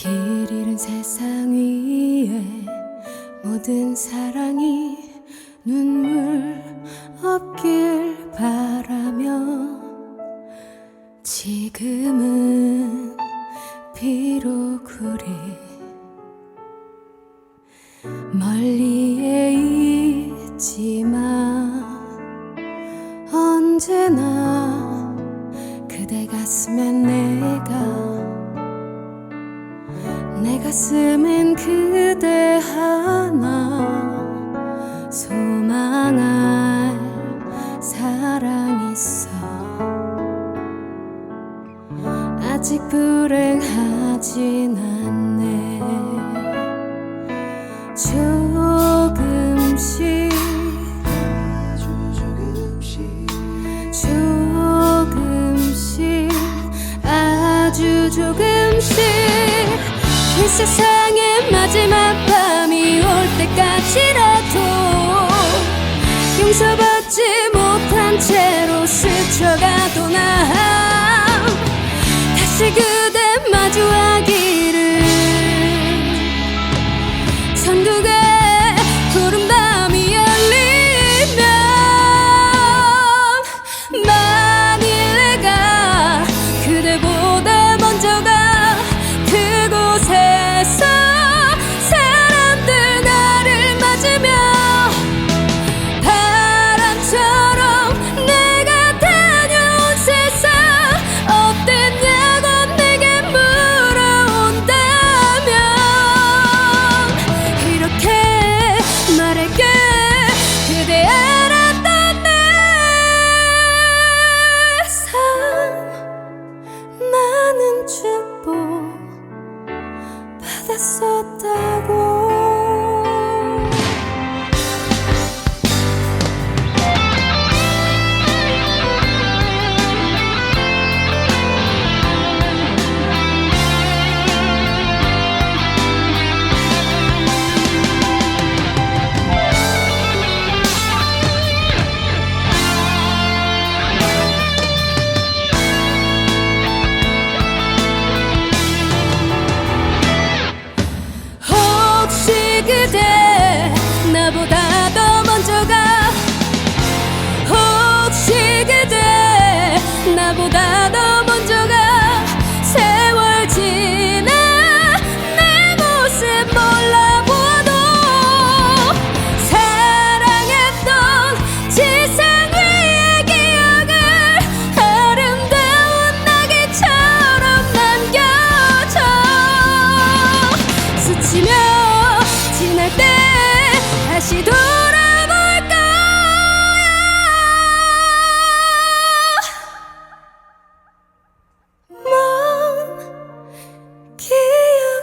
길 잃은 세상 위에 모든 사랑이 눈물 없길 바라며 지금은 비록 우리 멀리에 있지만 언제나 가슴엔 그대 하나 소망할 사랑 있어. 아직 불행하진 않네. 조금씩 조금씩 아주 조금씩. 이 세상의 마지막 밤이 올 때까지라도 용서받지 못한 채로 스쳐가도 나 다시 그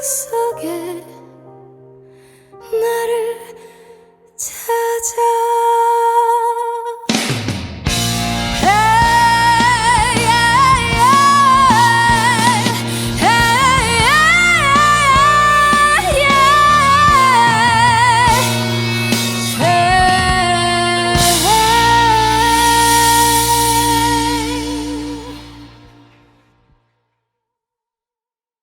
so